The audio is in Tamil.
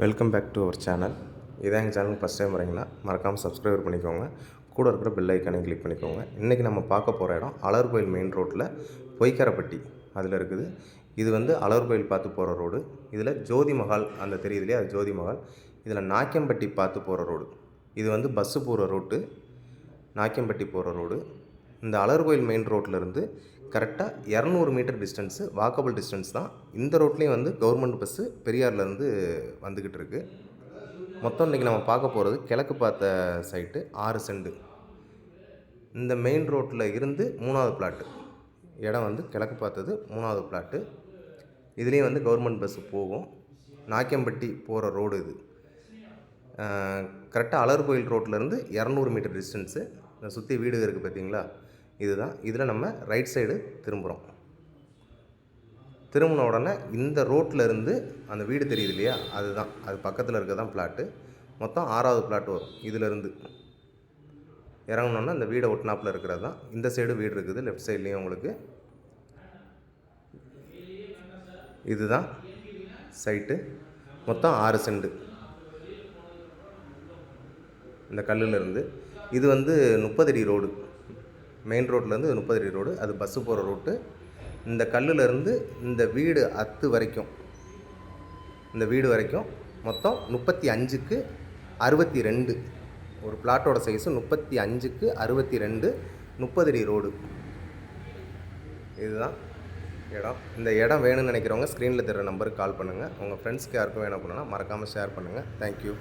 Welcome back to our channel இதான் எங்கள் சேனல் ஃபஸ்ட் டைம் வரீங்கன்னா மறக்காமல் சப்ஸ்கிரைப் பண்ணிக்கோங்க. கூட இருக்கிற பெல் ஐக்கானை கிளிக் பண்ணிக்கோங்க. இன்றைக்கி நம்ம பார்க்க போகிற இடம் அலர் கோயில் மெயின் ரோட்டில் பொய்க்கரப்பட்டி அதில் இருக்குது. இது வந்து அலர் கோயில் பார்த்து போகிற ரோடு இதில் ஜோதி மஹால் அந்த தெரியுதுலையே அது ஜோதி மஹால். இதில் நாக்கியம்பட்டி பார்த்து போகிற ரோடு இது வந்து பஸ்ஸு போகிற ரோட்டு நாக்கியம்பட்டி போகிற ரோடு இந்த அலர் கோயில் மெயின் ரோட்டிலேருந்து கரெக்டாக இரநூறு மீட்டர் டிஸ்டன்ஸு வாக்கபிள் டிஸ்டன்ஸ் தான். இந்த ரோட்லேயும் வந்து கவர்மெண்ட் பஸ்ஸு பெரியார்லேருந்து வந்துக்கிட்டு இருக்கு. மொத்தம் இன்றைக்கி நம்ம பார்க்க போகிறது கிழக்கு பார்த்த சைட்டு ஆறு செண்டு இந்த மெயின் ரோட்டில் இருந்து மூணாவது பிளாட்டு இடம் வந்து கிழக்கு பார்த்தது மூணாவது பிளாட்டு இதுலேயும் வந்து கவர்மெண்ட் பஸ்ஸு போகும். நாக்கியம்பட்டி போகிற ரோடு இது. கரெக்டாக அலர் கோயில் ரோட்லேருந்து இரநூறு மீட்டர் டிஸ்டன்ஸு இதை சுற்றி வீடு இருக்குது பார்த்தீங்களா? இதுதான். இதில் நம்ம ரைட் சைடு திரும்புகிறோம் திரும்பின உடனே இந்த ரோட்டில் இருந்து அந்த வீடு தெரியுது இல்லையா? அதுதான். அது பக்கத்தில் இருக்க தான் பிளாட்டு மொத்தம் ஆறாவது பிளாட் வரும். இதிலேருந்து இறங்கினோன்னா இந்த வீடை ஒட்டினாப்பில் இருக்கிறது தான் இந்த சைடு வீடு இருக்குது. லெஃப்ட் சைட்லேயும் உங்களுக்கு இதுதான் சைட்டு மொத்தம் ஆறு செண்டு இந்த கல்லுல இருந்து. இது வந்து முப்பது அடி ரோடு மெயின் ரோட்லேருந்து முப்பது அடி ரோடு அது பஸ்ஸு போகிற ரோட்டு இந்த கல்லுலேருந்து இந்த வீடு அத்து வரைக்கும் இந்த வீடு வரைக்கும் மொத்தம் முப்பத்தி அஞ்சுக்கு அறுபத்தி ரெண்டு. ஒரு பிளாட்டோட சைஸு முப்பத்தி அஞ்சுக்கு அறுபத்தி ரெண்டு முப்பது அடி ரோடு இதுதான் இடம். இந்த இடம் வேணும்னு நினைக்கிறவங்க ஸ்க்ரீனில் தர நம்பருக்கு கால் பண்ணுங்கள் உங்கள் ஃப்ரெண்ட்ஸ்க்கு யாருக்கும் வேணும் அப்படின்னா மறக்காமல் ஷேர் பண்ணுங்கள் தேங்க்யூ